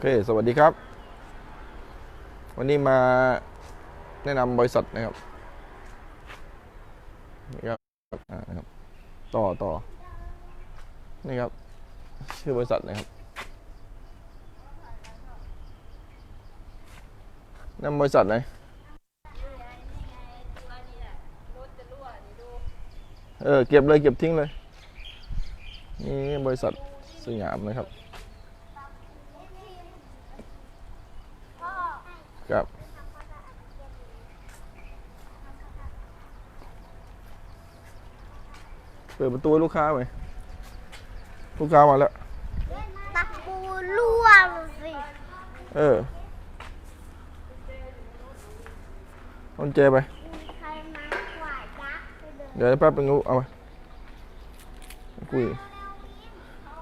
โอเค สวัสดีครับ วันนี้มาแนะนำบริษัทนะครับนี่ครับอ่านะครับ ต่อต่อ นี่ครับ ชื่อบริษัทนะครับนำบริษัทไหนเออ เก็บเลย เก็บทิ้งเลย นี่บริษัทสยามนะครับ ครับ เปิดประตูให้ลูกค้าไหมลูกค้ามาแล้วตะปูร่วงสิ เออเอากุญแจไปใครมากว่ายักษ์ไปเดินเดี๋ยวแป๊บนึงลูกเอาไปคุย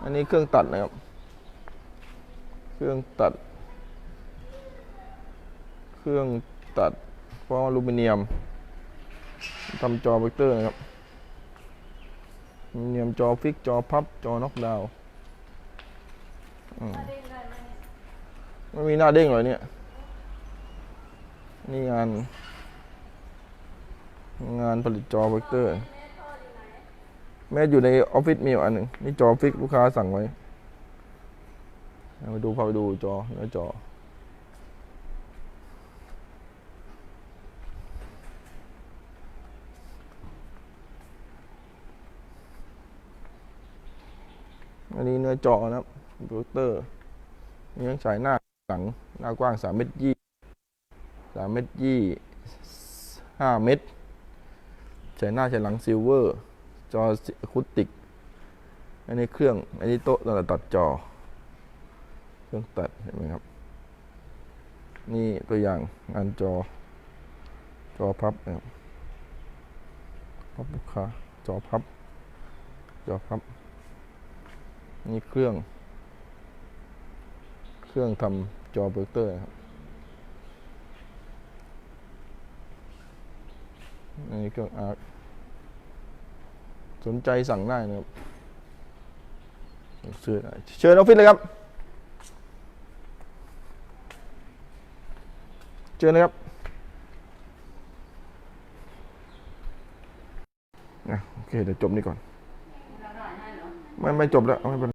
อันนี้เครื่องตัดนะครับ เครื่องตัด เครื่องตัดฟองอลูมิเนียมทำจอเวกเตอร์นะครับอลูมิเนียมจอฟิกจอพับจอน็อกดาวน์ไม่มีหน้าเด้งเลยเนี่ย นี่งาน งานผลิตจอเวกเตอร์ แม่อยู่ในออฟฟิศมีอยู่อันหนึ่งนี่จอฟิกลูกค้าสั่งไว้ ไปดูพาไปดูจอเนื้อจอ อันนี้เนื้อจอนะครับคอมพิวเตอร์มีทั้งฉายหน้าหลังหน้ากว้างสามเมตรยี่สามเมตรยี่ห้าเมตรฉายหน้าฉายหลังซิลเวอร์จอคูติกอันนี้เครื่องอันนี้โต๊ะสำหรับตัดจอ เครื่องตัดเห็นไหมครับ นี่ตัวอย่างงานจอ จอพับนะครับพับลูกค้าจอพับ จอพับ นี่เครื่อง เครื่องทำจอโปรเจคเตอร์ครับอันนี้เครื่องอาร์คสนใจสั่งได้นะครับซื้อได้เชิญออฟฟิศเลยครับ เชิญนะครับอะโอเค เดี๋ยวจบนี่ก่อน ไม่ ไม่จบแล้วไม่เป็น